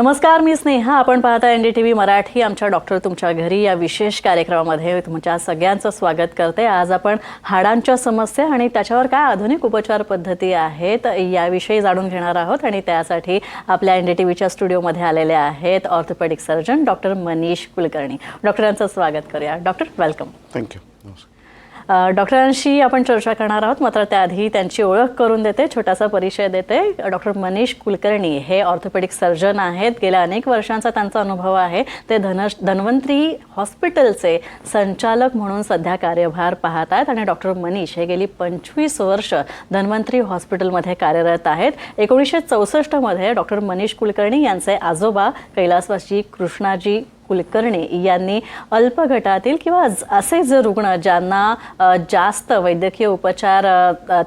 नमस्कार मी स्नेहा. आपण पाहता N D T V Marathi. आमच्या डॉक्टर तुमच्या घरी या विशेष कार्यक्रमामध्ये तुमच्या सगळ्यांचं स्वागत करते. आज आपण हाडांच्या समस्या आणि त्याच्यावर काय आधुनिक उपचार पद्धती आहेत याविषयी जाणून घेणार आहोत आणि त्यासाठी आपल्या एन डी टी व्हीच्या स्टुडिओमध्ये आलेले आहेत orthopedic surgeon doctor Manish Kulkarni. डॉक्टरांचं स्वागत करूया. Doctor welcome. थँक्यू नमस्कार. डॉक्टरांशी आपण चर्चा करणार आहोत. मात्र त्याआधी त्यांची ओळख करून देते छोटासा परिचय देते. डॉक्टर मनीष कुलकर्णी हे ऑर्थोपेडिक सर्जन आहेत. गेल्या अनेक वर्षांचा त्यांचा अनुभव आहे. ते धन धन्वंतरी हॉस्पिटलचे संचालक म्हणून सध्या कार्यभार पाहत आहेत आणि डॉक्टर मनीष हे गेली पंचवीस वर्ष धन्वंतरी हॉस्पिटलमध्ये कार्यरत आहेत. एकोणीसशे चौसष्टमध्ये डॉक्टर मनीष कुलकर्णी यांचे आजोबा कैलासवासी कृष्णाजी कुलकर्णी यांनी अल्प गटातील किंवा असे जे रुग्ण ज्यांना जास्त वैद्यकीय उपचार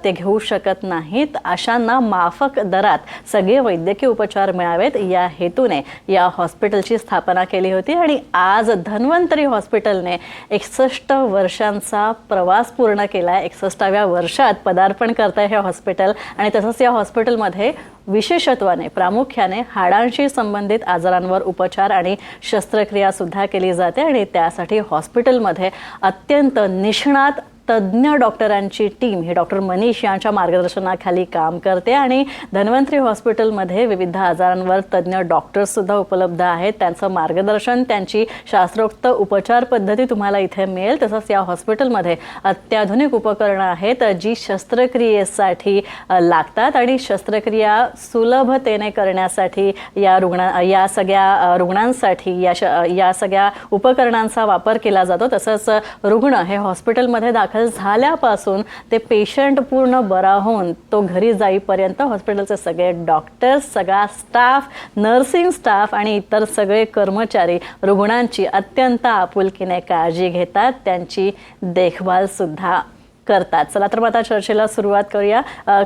ते घेऊ शकत नाहीत अशांना माफक दरात सगळे वैद्यकीय उपचार मिळावेत या हेतूने या हॉस्पिटलची स्थापना केली होती. आणि आज धन्वंतरी हॉस्पिटलने एकसष्ट वर्षांचा प्रवास पूर्ण केला आहे एकसष्टाव्या वर्षात पदार्पण करत आहे हे हॉस्पिटल. आणि तसंच या हॉस्पिटलमध्ये विशेषत्वाने प्रामुख्याने हाडांशी संबंधित आजारांवर उपचार आणि शस्त्रक्रिया सुद्धा केली जाते आणि त्यासाठी हॉस्पिटलमध्ये अत्यंत निष्णात तज्ज्ञ डॉक्टरांची टीम ही डॉक्टर मनीष यांच्या मार्गदर्शनाखाली काम करते आणि धन्वंतरी हॉस्पिटलमध्ये विविध आजारांवर तज्ज्ञ डॉक्टर्ससुद्धा उपलब्ध आहेत. त्यांचं मार्गदर्शन त्यांची शास्त्रोक्त उपचार पद्धती तुम्हाला इथे मिळेल. तसंच या हॉस्पिटलमध्ये अत्याधुनिक उपकरणं आहेत जी शस्त्रक्रियेसाठी लागतात आणि शस्त्रक्रिया सुलभतेने करण्यासाठी या रुग्णा या सगळ्या रुग्णांसाठी या श या सगळ्या उपकरणांचा वापर केला जातो. तसंच रुग्ण हे हॉस्पिटलमध्ये दाखल झाल्यापासून ते पेशंट पूर्ण बरा होऊन तो घरी जाईपर्यंत हॉस्पिटलचे सगळे डॉक्टर्स सगळा स्टाफ नर्सिंग स्टाफ आणि इतर सगळे कर्मचारी रुग्णांची अत्यंत आपुलकीने काळजी घेतात. त्यांची देखभालसुद्धा करतात. चला तर मग आता चर्चेला सुरुवात करूया.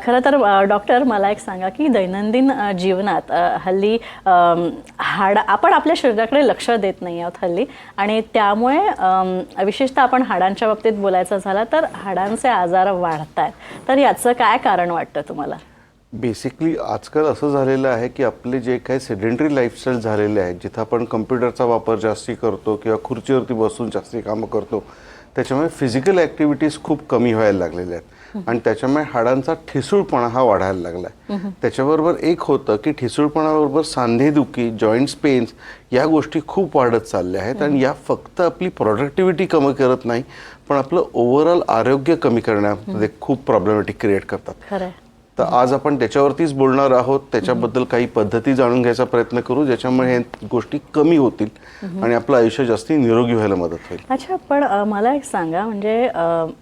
खरं तर डॉक्टर मला एक सांगा की दैनंदिन जीवनात हल्ली हाड आपण आपल्या शरीराकडे लक्ष देत नाही आहोत हल्ली. आणि त्यामुळे विशेषतः आपण हाडांच्या बाबतीत बोलायचं झालं तर हाडांचे आजार वाढत आहेत तर याचं काय कारण वाटतं तुम्हाला? बेसिकली आजकाल असं झालेलं आहे की आपले जे काही सेडेंटरी लाईफस्टाईल झालेले आहेत जिथं आपण कम्प्युटरचा वापर जास्ती करतो किंवा खुर्चीवरती बसून जास्ती कामं करतो त्याच्यामुळे फिजिकल ॲक्टिव्हिटीज खूप कमी व्हायला लागलेल्या आहेत. आणि त्याच्यामुळे हाडांचा ठिसूळपणा हा वाढायला लागला आहे त्याच्याबरोबर एक होतं की ठिसूळपणाबरोबर सांधेदुखी जॉईंट्स पेन्स या गोष्टी खूप वाढत चालल्या आहेत आणि या फक्त आपली प्रोडक्टिव्हिटी कमी करत नाही पण आपलं ओव्हरऑल आरोग्य कमी करण्यामध्ये खूप प्रॉब्लेमॅटिक क्रिएट करतात. तर आज आपण त्याच्यावरतीच बोलणार आहोत. त्याच्याबद्दल काही पद्धती जाणून घ्यायचा प्रयत्न करू ज्याच्यामुळे हे गोष्टी कमी होतील आणि आपलं आयुष्य जास्ती निरोगी व्हायला मदत होईल. अच्छा पण मला एक सांगा म्हणजे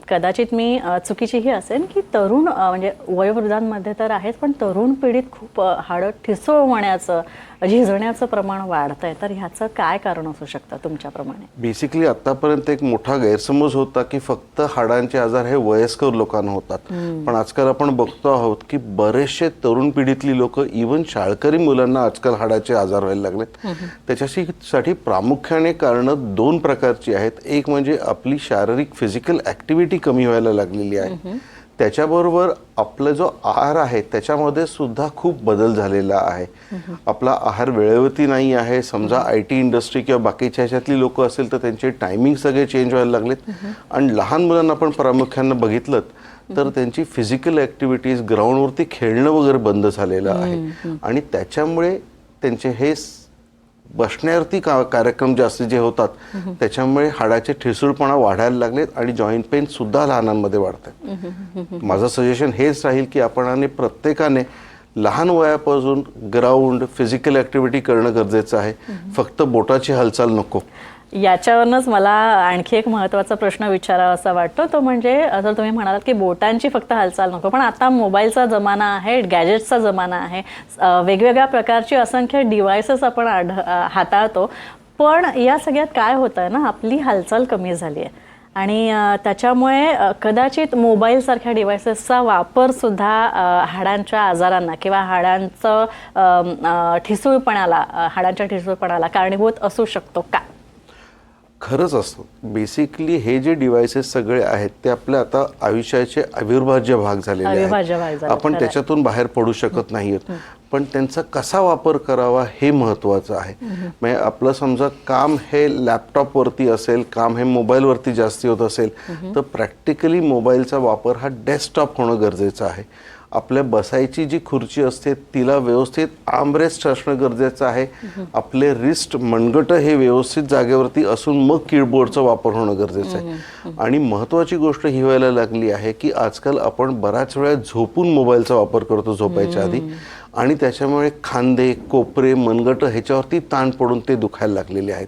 कदाचित मी चुकीचीही असेल की तरुण म्हणजे वयोवृद्धांमध्ये तर आहेच पण तरुण पिढीत खूप हाडं ठिसूळ होण्याचं झिजण्याचं प्रमाण वाढत आहे तर ह्याचं काय कारण असू शकतं तुमच्याप्रमाणे? बेसिकली आतापर्यंत एक मोठा गैरसमज होता की फक्त हाडांचे आजार हे वयस्कर लोकांना होतात. पण आजकाल आपण बघतो आहोत की बरेचसे तरुण पिढीतली लोक इवन शाळकरी मुलांना आजकाल हाडाचे आजार व्हायला लागलेत. त्याच्याशी साठी प्रामुख्याने कारणं दोन प्रकारची आहेत. एक म्हणजे आपली शारीरिक फिजिकल ऍक्टिव्हिटी कमी व्हायला लागलेली आहे. त्याच्याबरोबर आपला जो आहार आहे त्याच्यामध्ये सुद्धा खूप बदल झालेला आहे. आपला आहार वेळेवरती नाही आहे. समजा आय टी इंडस्ट्री किंवा बाकीच्या ह्याच्यातली लोक असेल तर त्यांचे टायमिंग सगळे चेंज व्हायला लागलेत. आणि लहान मुलांना आपण प्रामुख्यानं बघितलं तर त्यांची फिजिकल ऍक्टिव्हिटीज ग्राउंडवरती खेळणं वगैरे बंद झालेलं आहे. आणि त्याच्यामुळे त्यांचे हे बसण्यावरती का कार्यक्रम जास्त जे होतात त्याच्यामुळे हाडाचे ठिसूळपणा वाढायला लागलेत आणि जॉईंट पेन सुद्धा लहानांमध्ये वाढत आहे माझं सजेशन हेच राहील की आपण आणि प्रत्येकाने लहान वयापासून ग्राउंड फिजिकल ऍक्टिव्हिटी करणं गरजेचं आहे. फक्त बोटाची हालचाल नको. याच्यावरनच मला आणखी एक महत्त्वाचा प्रश्न विचारावा असा वाटतो. तो म्हणजे जर तुम्ही म्हणालात की बोटांची फक्त हालचाल नको पण आता मोबाईलचा जमाना आहे गॅजेट्सचा जमाना आहे वेगवेगळ्या प्रकारची असंख्य डिव्हायसेस आपण आढ हाताळतो. पण या सगळ्यात काय होतं आहे ना आपली हालचाल कमी झाली आहे. आणि त्याच्यामुळे कदाचित मोबाईलसारख्या डिव्हायसेसचा वापरसुद्धा हाडांच्या आजारांना किंवा हाडांचं ठिसूळपणाला हाडांच्या ठिसूळपणाला कारणीभूत असू शकतो का? खरंच असतं. बेसिकली हे जे डिव्हायसेस सगळे आहेत ते आपल्या आता आयुष्याचे अविर्भाज्य भाग झालेले आहेत. आपण. त्याच्यातून बाहेर पडू शकत नाहीत पण त्यांचा कसा वापर करावा हे महत्वाचं आहे. म्हणजे आपलं समजा काम हे लॅपटॉपवरती असेल काम हे मोबाईलवरती जास्ती होत असेल तर प्रॅक्टिकली मोबाईलचा वापर हा डेस्कटॉप होणं गरजेचं आहे. आपल्या बसायची जी खुर्ची असते तिला व्यवस्थित आर्मरेस्ट असणं गरजेचं आहे. आपले रिस्ट मनगट हे व्यवस्थित जागेवरती असून मग कीबोर्डचा वापर होणं गरजेचं आहे. आणि महत्वाची गोष्ट ही व्हायला लागली आहे की आजकाल आपण बऱ्याच वेळा झोपून मोबाईलचा वापर करतो झोपायच्या आधी. आणि त्याच्यामुळे खांदे कोपरे मनगट ह्याच्यावरती ताण पडून ते दुखायला लागलेले आहेत.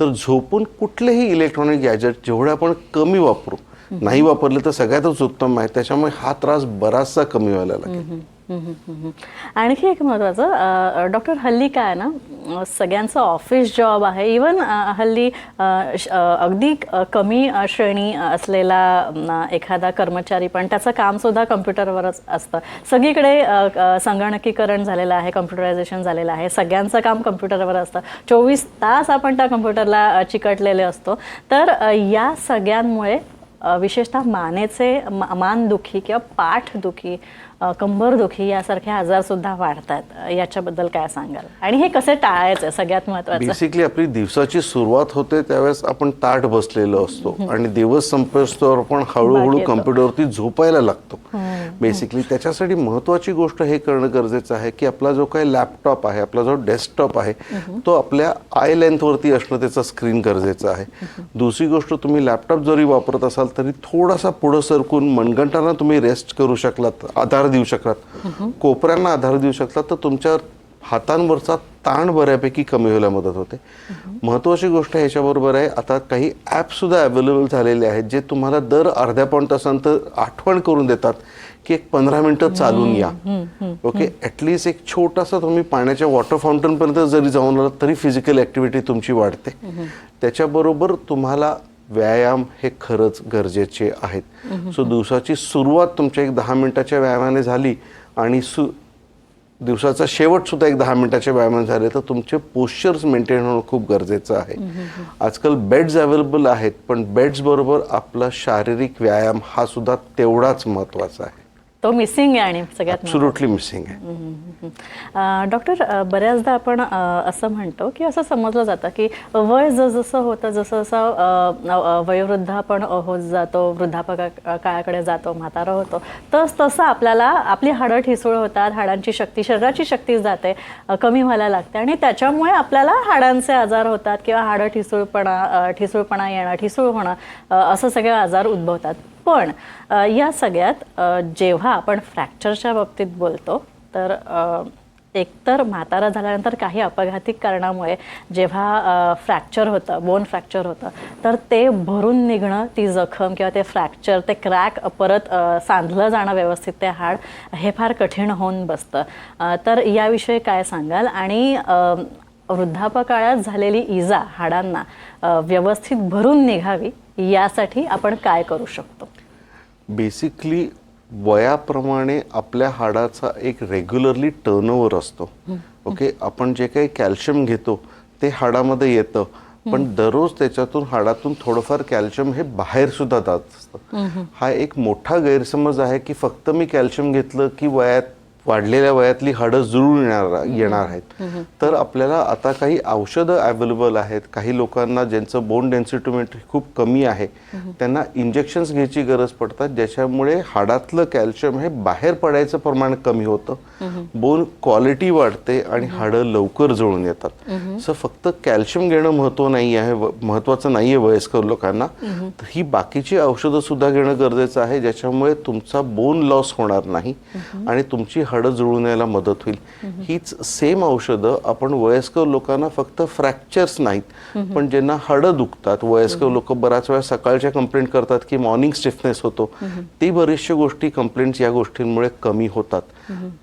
तर झोपून कुठलेही इलेक्ट्रॉनिक गॅजेट जेवढे आपण कमी वापरू नाही वापरले तर सगळ्यातच उत्तम आहे. त्याच्यामुळे हा त्रास बराचसा कमी व्हायला लागेल. आणखी एक महत्त्वाचं डॉक्टर हल्ली काय ना सगळ्यांचं ऑफिस जॉब आहे. इवन हल्ली अगदी कमी श्रेणी असलेला एखादा कर्मचारी पण त्याचं कामसुद्धा कम्प्युटरवरच असतं. सगळीकडे संगणकीकरण झालेलं आहे कम्प्युटरायझेशन झालेलं आहे. सगळ्यांचं काम कम्प्युटरवर असतं. चोवीस तास आपण त्या कम्प्युटरला चिकटलेले असतो. तर या सगळ्यांमुळे विशेषतः मानेचे मा- मानदुखी किंवा पाठदुखी कंबरदुखी यासारखे आजार सुद्धा वाढतात. याच्याबद्दल काय सांगाल? आणि हे कसे टाळायचे? सगळ्यात महत्वाचं बेसिकली आपली दिवसाची सुरुवात होते त्यावेळेस आपण ताट बसलेलो असतो. आणि दिवस संपतो आपण हळूहळू. कम्प्युटरवरती झोपायला लागतो. बेसिकली त्याच्यासाठी महत्वाची गोष्ट हे करणं गरजेचं आहे की आपला जो काही लॅपटॉप आहे आपला जो डेस्कटॉप आहे तो आपल्या आय लेंथवरती असणं त्याचं स्क्रीन गरजेचं आहे. दुसरी गोष्ट तुम्ही लॅपटॉप जरी वापरत असाल तरी थोडासा पुढं सरकून मनगंटांना तुम्ही रेस्ट करू शकलात. आधार देऊ शकलात. कोपऱ्यांना आधार देऊ शकलात तर तुमच्या हातांवरचा ताण बऱ्यापैकी कमी व्हायला मदत होते. महत्वाची गोष्ट ह्याच्याबरोबर आहे आता काही ॲप सुद्धा अवेलेबल झालेले आहेत जे तुम्हाला दर अर्ध्या पाऊण तासानंतर आठवण करून देतात की एक पंधरा मिनिटं चालून या. ओके? ॲटलिस्ट एक छोटासा तुम्ही पाण्याच्या वॉटर फाउंटन पर्यंत जरी जाऊन आलात तरी फिजिकल ॲक्टिव्हिटी तुमची वाढते. त्याच्याबरोबर तुम्हाला व्यायाम हे खरंच गरजेचे आहेत. सो दिवसाची सुरुवात तुमच्या एक दहा मिनिटाच्या व्यायामाने झाली आणि सु दिवसाचा शेवट सुद्धा एक दहा मिनिटाच्या व्यायामाने झाले तर तुमचे पोश्चर्स मेंटेन होणं खूप गरजेचं आहे. आजकाल बेड्स अवेलेबल आहेत पण बेड्स बरोबर आपला शारीरिक व्यायाम हा सुद्धा तेवढाच महत्त्वाचा आहे. तो मिसिंग आहे आणि सगळ्यात ॲब्सुल्युटली मिसिंग आहे. डॉक्टर बऱ्याचदा आपण असं म्हणतो की असं समजलं जातं की वय जसं होतं जसं जसं अ, अ, वयोवृद्ध आपण होत जातो वृद्धापका काळाकडे जातो म्हातारा होतो तस तसं आपल्याला आपली हाडं ठिसूळ होतात हाडांची शक्ती शरीराची शक्ती जाते कमी व्हायला लागते आणि त्याच्यामुळे आपल्याला हाडांचे आजार होतात किंवा हाडं ठिसूळपणा ठिसूळपणा येणं ठिसूळ होणं असं सगळे आजार उद्भवतात. पण या सगळ्यात जेव्हा आपण फ्रॅक्चरच्या बाबतीत बोलतो तर एकतर म्हातारा झाल्यानंतर काही अपघाती कारणामुळे जेव्हा फ्रॅक्चर होतं बोन फ्रॅक्चर होतं तर ते भरून निघणं ती जखम किंवा ते फ्रॅक्चर ते क्रॅक परत सांधलं जाणं व्यवस्थित ते हाड हे फार कठीण होऊन बसतं. तर याविषयी काय सांगाल? आणि वृद्धापकाळात झालेली इजा हाडांना व्यवस्थित भरून निघावी यासाठी आपण काय करू शकतो? बेसिकली वयाप्रमाणे आपल्या हाडाचा एक रेग्युलरली टर्नओव्हर असतो. ओके आपण जे काही कॅल्शियम घेतो ते हाडामध्ये येतं. पण दररोज त्याच्यातून हाडातून थोडंफार कॅल्शियम हे बाहेर सुद्धा जात असतं. हा एक मोठा गैरसमज आहे की फक्त मी कॅल्शियम घेतलं की वयात वाढलेल्या वयातली हाडं जुळून येणार येणार आहेत. तर आपल्याला आता काही औषधं अवेलेबल आहेत. काही लोकांना ज्यांचं बोन डेन्सिटोमेट्री खूप कमी आहे त्यांना इंजेक्शन्स घ्यायची गरज पडतात. ज्याच्यामुळे हाडातलं कॅल्शियम हे बाहेर पडायचं प्रमाण कमी होतं. बोन क्वालिटी वाढते आणि हाडं लवकर जुळून येतात. सो फक्त कॅल्शियम घेणं महत्त्व नाही आहे महत्वाचं नाही आहे वयस्कर लोकांना. तर ही बाकीची औषधं सुद्धा घेणं गरजेचं आहे ज्याच्यामुळे तुमचा बोन लॉस होणार नाही आणि तुमची हाडं जुळून यायला मदत होईल. हीच सेम औषधं आपण वयस्कर लोकांना फक्त फ्रॅक्चर्स नाहीत पण ज्यांना हाडं दुखतात वयस्कर लोक बऱ्याच वेळा सकाळच्या कंप्लेंट करतात की मॉर्निंग स्टिफनेस होतो. ती बरीचशा गोष्टी कंप्लेंट्स या गोष्टींमुळे कमी होतात.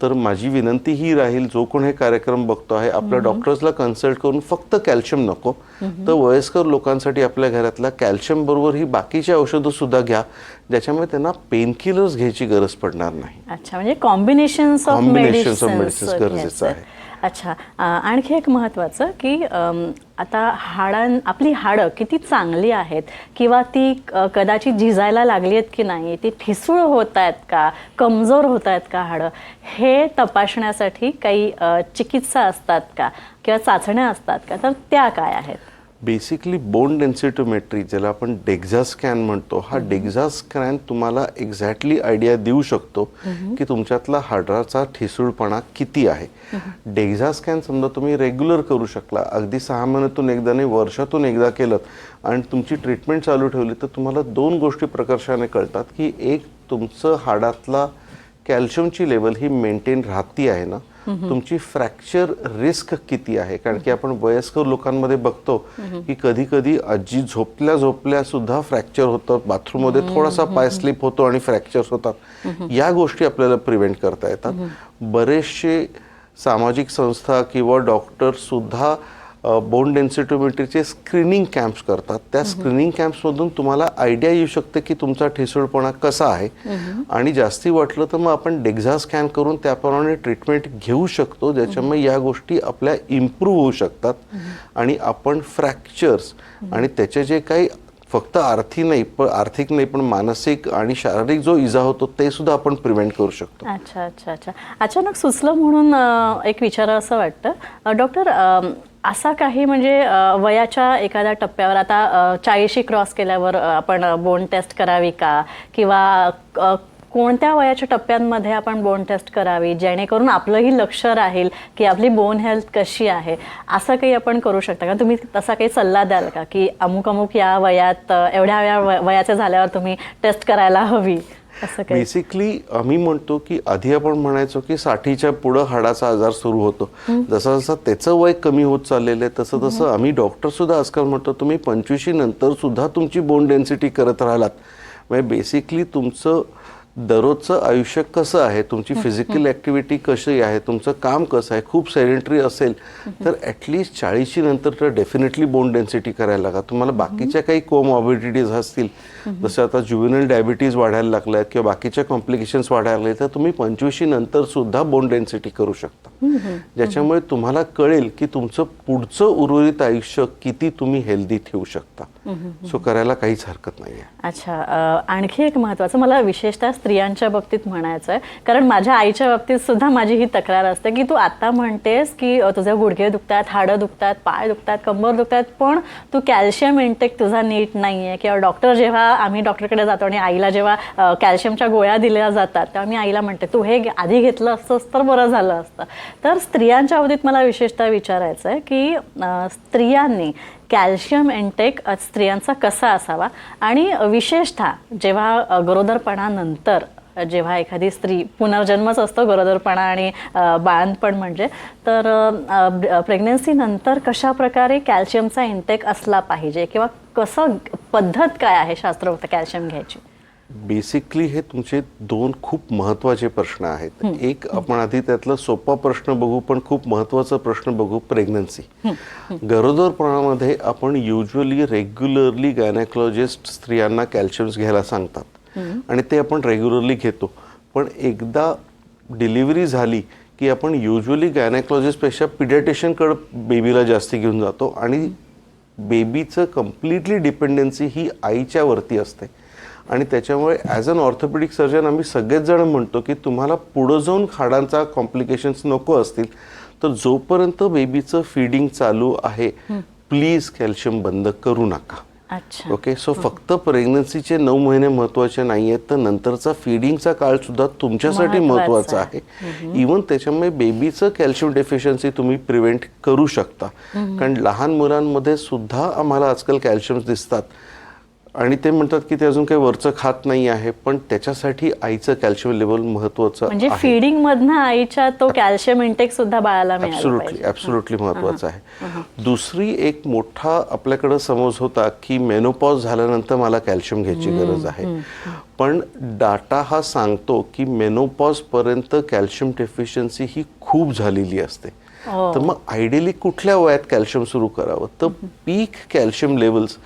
तर माझी विनंती ही राहील जो कोण हे कार्यक्रम बघतो आहे आपल्या डॉक्टर्सला कन्सल्ट करून फक्त कॅल्शियम नको. तर वयस्कर लोकांसाठी आपल्या घरातल्या कॅल्शियम बरोबर ही बाकीची औषधं सुद्धा घ्या ज्याच्यामुळे त्यांना पेनकिलर्स घ्यायची गरज पडणार नाही. अच्छा म्हणजे कॉम्बिनेशन ऑफ medicines. गरजेचं आहे. अच्छा आणखी एक महत्त्वाचं की आता हाडां आपली हाडं किती चांगली आहेत किंवा ती कदाचित झिजायला लागली आहेत की नाही ती ठिसूळ होत आहेत का कमजोर होत आहेत का हाडं हे तपासण्यासाठी काही चिकित्सा असतात का किंवा चाचण्या असतात का तर त्या काय आहेत? बेसिकली बोन डेन्सिटोमेट्री ज्याला आपण डेक्झा स्कॅन म्हणतो हा डेक्झा स्कॅन तुम्हाला एक्झॅक्टली आयडिया देऊ शकतो की तुमच्यातला हाडाचा ठिसूळपणा किती आहे. डेक्झा स्कॅन समजा तुम्ही रेग्युलर करू शकला अगदी सहा महिन्यातून एकदा नाही वर्षातून एकदा केलं आणि तुमची ट्रीटमेंट चालू ठेवली तर तुम्हाला दोन गोष्टी प्रकर्षाने कळतात की एक तुमचं हाडातला कॅल्शियमची लेवल ही मेंटेन राहती आहे ना तुमची फ्रॅक्चर रिस्क किती आहे? कारण की आपण वयस्कर लोकांमध्ये बघतो की कधी कधी आजी झोपल्या झोपल्या सुद्धा फ्रॅक्चर होतं. बाथरूममध्ये थोडासा पाय स्लिप होतो आणि फ्रॅक्चर्स होतात. या गोष्टी आपल्याला प्रिव्हेंट करता येतात. बरेचसे सामाजिक संस्था किंवा डॉक्टर सुद्धा बोन डेन्सिटोमेट्रीचे स्क्रीनिंग कॅम्प्स करतात. त्या स्क्रीनिंग कॅम्प्समधून तुम्हाला आयडिया येऊ शकते की तुमचा ठिसूळपणा कसा आहे. आणि जास्ती वाटलं तर मग आपण डेक्झा स्कॅन करून त्याप्रमाणे ट्रीटमेंट घेऊ शकतो. ज्याच्यामुळे या गोष्टी आपल्या इम्प्रूव्ह होऊ शकतात. आणि आपण फ्रॅक्चर्स आणि त्याचे जे काही फक्त आर्थिक नाही पण आर्थिक नाही पण मानसिक आणि शारीरिक जो इजा होतो ते सुद्धा आपण प्रिव्हेंट करू शकतो. अच्छा अच्छा अच्छा. अचानक सुचलं म्हणून एक विचारा असं वाटतं. डॉक्टर असा काही म्हणजे वयाच्या एखाद्या टप्प्यावर आता चाळीशी क्रॉस केल्यावर आपण बोन टेस्ट करावी का? किंवा कोणत्या वयाच्या टप्प्यांमध्ये आपण बोन टेस्ट करावी जेणेकरून आपलंही लक्ष राहील की आपली बोन हेल्थ कशी आहे? असं काही आपण करू शकता का? तुम्ही तसा काही सल्ला द्याल का? की अमुक अमुक या वयात एवढ्या वया वय- झाल्यावर तुम्ही टेस्ट करायला हवी? बेसिकली आम्ही म्हणतो की आधी आपण म्हणायचो की साठीच्या पुढं हाडाचा आजार सुरू होतो. जसं जसं त्याचं वय कमी होत चाललेलं आहे तसं तसं आम्ही डॉक्टर सुद्धा आजकाल म्हणतो तुम्ही पंचवीशी नंतर सुद्धा तुमची बोन डेन्सिटी करत राहिलात. म्हणजे बेसिकली तुमचं दररोजचं आयुष्य कसं आहे तुमची फिजिकल ॲक्टिव्हिटी कशी आहे तुमचं काम कसं आहे खूप सेडेंटरी असेल तर ॲटलिस्ट चाळीशी नंतर तर डेफिनेटली बोन डेन्सिटी करायला लागा. तुम्हाला बाकीच्या काही कोमॉबिडिटीज असतील जसं आता ज्युबिनल डायबिटीज वाढायला लागल्या किंवा बाकीच्या कॉम्प्लिकेशन्स वाढायला लागले तर तुम्ही पंचवीशी नंतर सुद्धा बोन डेन्सिटी करू शकता. ज्याच्यामुळे तुम्हाला कळेल की तुमचं पुढचं उर्वरित आयुष्य किती तुम्ही हेल्दी ठेवू शकता. सो करायला काहीच हरकत नाही अच्छा आणखी एक महत्त्वाचं मला विशेषतः स्त्रियांच्या बाबतीत म्हणायचं आहे. कारण माझ्या आईच्या बाबतीत सुद्धा माझी ही तक्रार असते की तू आता म्हणतेस की तुझे गुडघे दुखतात हाडं दुखतात पाय दुखतात कंबर दुखतात पण तू कॅल्शियम इंटेक तुझा नीट नाही आहे किंवा डॉक्टर जेव्हा आम्ही डॉक्टरकडे जातो आणि आईला जेव्हा कॅल्शियमच्या गोळ्या दिल्या जातात तेव्हा मी आईला म्हणते तू हे आधी घेतलं असतंस तर बरं झालं असतं. तर स्त्रियांच्या बाबतीत मला विशेषतः विचारायचं आहे की स्त्रियांनी कॅल्शियम इंटेक स्त्रियांचा कसा असावा? आणि विशेषतः जेव्हा गरोदरपणानंतर जेव्हा एखादी स्त्री पुनर्जन्मच असतो गरोदरपणा आणि बाळंतपण म्हणजे तर प्रेग्नन्सीनंतर कशाप्रकारे कशा प्रकारे कॅल्शियमचा इंटेक असला पाहिजे? किंवा कसं पद्धत काय आहे शास्त्रोक्त कॅल्शियम घ्यायची? बेसिकली हे तुमचे दोन खूप महत्त्वाचे प्रश्न आहेत. एक आपण आधी त्यातला सोपा प्रश्न बघू पण खूप महत्त्वाचा प्रश्न बघू प्रेग्नन्सी. गरोदरपणामध्ये आपण युजली रेग्युलरली गायनेकॉलॉजिस्ट स्त्रियांना कॅल्शियम्स घ्यायला सांगतात. आणि ते आपण रेग्युलरली घेतो. पण एकदा डिलिव्हरी झाली की आपण युजली गायनेकॉलॉजिस्टपेक्षा पिडियाट्रिशियनकडे बेबीला जास्ती घेऊन जातो. आणि बेबीचं कम्प्लिटली डिपेंडन्सी ही आईच्या वरती असते. आणि त्याच्यामुळे ॲज अन ऑर्थोपेडिक सर्जन आम्ही सगळेच जण म्हणतो की तुम्हाला पुढं जाऊन हाडांचा कॉम्प्लिकेशन्स नको असतील तर जोपर्यंत बेबीचं फीडिंग चालू आहे प्लीज कॅल्शियम बंद करू नका. ओके सो फक्त प्रेग्नन्सीचे नऊ महिने महत्त्वाचे नाही आहेत तर नंतरचा फिडिंगचा काळ सुद्धा तुमच्यासाठी महत्त्वाचा महत्त्वाचा आहे. इवन त्याच्यामुळे बेबीचं कॅल्शियम डेफिशियन्सी तुम्ही प्रिव्हेंट करू शकता. कारण लहान मुलांमध्ये सुद्धा आम्हाला आजकाल कॅल्शियम्स दिसतात. आणि ते म्हणतात की ते अजून काही वरचं खात नाही आहे पण त्याच्यासाठी आईचं कॅल्शियम लेवल महत्वाचं म्हणजे फिडिंग मधनं आईच्या तो कॅल्शियम इंटेक सुद्धा बाळाला ॲब्सोल्युटली ॲब्सोल्युटली महत्वाचं आहे. दुसरी एक मोठा आपल्याकडं समज होता की मेनोपॉज झाल्यानंतर मला कॅल्शियम घ्यायची गरज आहे. पण डाटा हा सांगतो की मेनोपॉज पर्यंत कॅल्शियम डेफिशियन्सी ही खूप झालेली असते. हो. तर मग आयडियली कुठल्या वयात कॅल्शियम सुरू करावं? तर पीक कॅल्शियम लेवल्स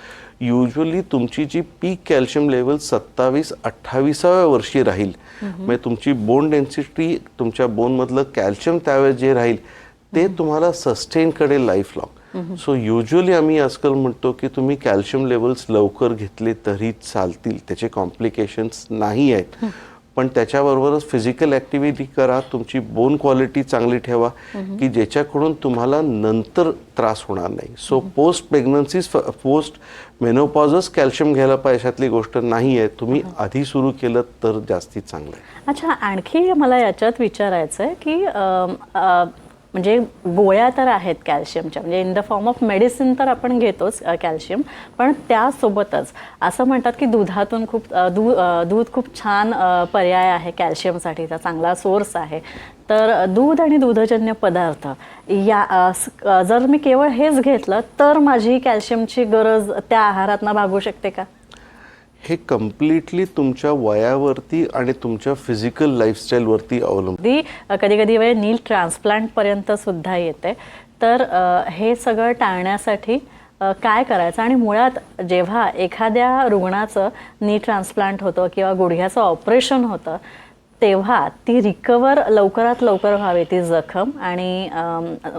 युजली तुमची जी पीक कॅल्शियम लेवल सत्तावीस अठ्ठावीसाव्या वर्षी राहील. म्हणजे तुमची बोन डेन्सिटी तुमच्या बोनमधलं कॅल्शियम त्यावेळेस जे राहील ते तुम्हाला सस्टेन करेल लाईफ लॉंग सो युजली आम्ही आजकाल म्हणतो की तुम्ही कॅल्शियम लेवल्स लवकर घेतले तरी चालतील. त्याचे कॉम्प्लिकेशन्स नाही आहेत. पण त्याच्याबरोबरच फिजिकल ॲक्टिव्हिटी करा तुमची बोन क्वालिटी चांगली ठेवा की ज्याच्याकडून तुम्हाला नंतर त्रास होणार नाही. सो पोस्ट प्रेग्नन्सीज पोस्ट मेनोपॉजच कॅल्शियम घ्यायला पाहिजे अशातली गोष्ट नाही आहे. तुम्ही आधी सुरू केलं तर जास्ती चांगलं आहे. अच्छा आणखी मला याच्यात विचारायचं आहे की म्हणजे गोळ्या तर आहेत कॅल्शियमच्या म्हणजे in the form of medicine तर आपण घेतोच कॅल्शियम. पण त्यासोबतच असं म्हणतात की दुधातून खूप दूध दू दूध खूप छान पर्याय आहे कॅल्शियमसाठीचा चांगला सोर्स आहे. तर दूध आणि दुधजन्य पदार्थ या जर मी केवळ हेच घेतलं तर माझी कॅल्शियमची गरज त्या आहारातनं भागू शकते का? हे कम्प्लिटली तुमच्या वयावरती आणि तुमच्या फिजिकल लाईफस्टाईलवरती अवलंबून. कधी कधी वेळ नील ट्रान्सप्लांटपर्यंत सुद्धा येते. तर हे सगळं टाळण्यासाठी काय करायचं? आणि मुळात जेव्हा एखाद्या रुग्णाचं नी ट्रान्सप्लांट होतं किंवा गुडघ्याचं ऑपरेशन होतं तेव्हा ती रिकवर लवकरात लवकर व्हावी ती जखम आणि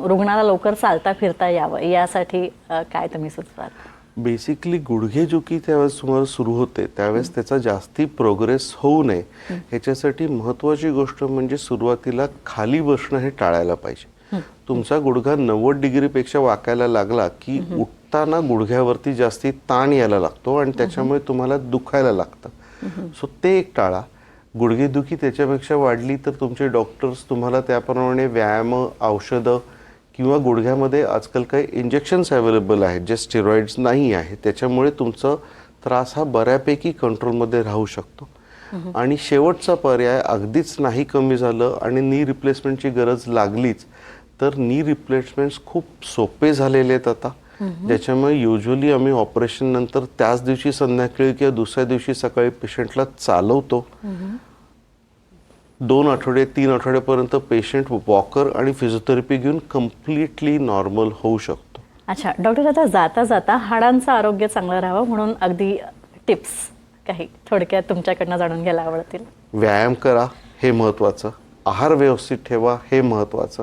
रुग्णाला लवकर चालता फिरता यावं यासाठी काय तुम्ही सुचवाल? बेसिकली गुडघेदुखी त्यावेळेस तुम्हाला सुरू होते. त्यावेळेस त्याचा जास्ती प्रोग्रेस होऊ नये. ह्याच्यासाठी महत्वाची गोष्ट म्हणजे सुरुवातीला खाली बसणं हे टाळायला पाहिजे. तुमचा गुडघा नव्वद डिग्रीपेक्षा वाकायला लागला की उठताना गुडघ्यावरती जास्ती ताण यायला लागतो आणि त्याच्यामुळे तुम्हाला दुखायला लागतं. सो ते एक टाळा. गुडघेदुखी त्याच्यापेक्षा वाढली तर तुमचे डॉक्टर्स तुम्हाला त्याप्रमाणे व्यायाम औषधं किंवा गुडघ्यामध्ये आजकाल काही इंजेक्शन्स अवेलेबल आहेत जे स्टेरॉइड्स नाही आहे त्याच्यामुळे तुमचा त्रास हा बऱ्यापैकी कंट्रोलमध्ये राहू शकतो. आणि शेवटचा पर्याय अगदीच नाही कमी झालं आणि नी रिप्लेसमेंटची गरज लागलीच तर नी रिप्लेसमेंट्स खूप सोपे झालेले आहेत आता. ज्याच्यामुळे युजली आम्ही ऑपरेशन नंतर त्याच दिवशी संध्याकाळी किंवा दुसऱ्या दिवशी सकाळी पेशंटला चालवतो. दोन आठवडे तीन आठवड्यापर्यंत पेशंट वॉकर आणि फिजिओथेरपी घेऊन कम्प्लिटली नॉर्मल होऊ शकतो. अच्छा डॉक्टर आता जाता जाता हाडांचं आरोग्य चांगलं राहावं म्हणून अगदी टिप्स काही थोडक्यात तुमच्याकडनं जाणून घ्यायला आवडतील. व्यायाम करा हे महत्त्वाचं. आहार व्यवस्थित ठेवा हे महत्त्वाचं.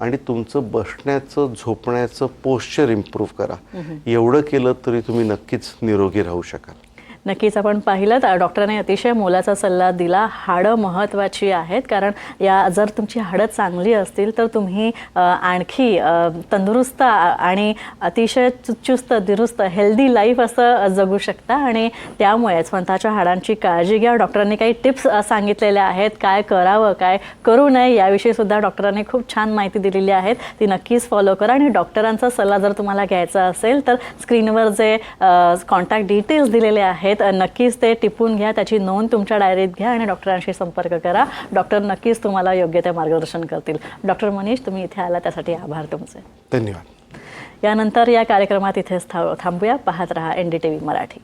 आणि तुमचं बसण्याचं झोपण्याचं पोश्चर इम्प्रूव्ह करा. एवढं केलं तरी तुम्ही नक्कीच निरोगी राहू शकाल. नक्कीच आपण पाहिलं तर डॉक्टरने अतिशय मोलाचा सल्ला दिला. हाडं महत्त्वाची आहेत कारण या जर तुमची हाडं चांगली असतील तर तुम्ही आणखी तंदुरुस्त आणि अतिशय चु- चुस्त दुरुस्त हेल्दी लाईफ असं जगू शकता आणि त्यामुळे स्वतःच्या हाडांची काळजी घ्या. डॉक्टरांनी काही टिप्स सांगितलेल्या आहेत. काय करावं काय करू नये याविषयी सुद्धा डॉक्टरांनी खूप छान माहिती दिलेली आहे ती नक्कीच फॉलो करा आणि डॉक्टरांचा सल्ला जर तुम्हाला घ्यायचा असेल तर स्क्रीनवर जे कॉन्टॅक्ट डिटेल्स दिलेले आहेत अ, नक्कीच ते टिपून घ्या त्याची नोंद तुमच्या डायरीत घ्या आणि डॉक्टरांशी संपर्क करा. डॉक्टर नक्कीच तुम्हाला योग्य ते मार्गदर्शन करतील. डॉक्टर मनीष तुम्ही इथे आला त्यासाठी आभार तुमचे. धन्यवाद. यानंतर या कार्यक्रमात इथेच थांबूया. पाहत रहा N D T V Marathi.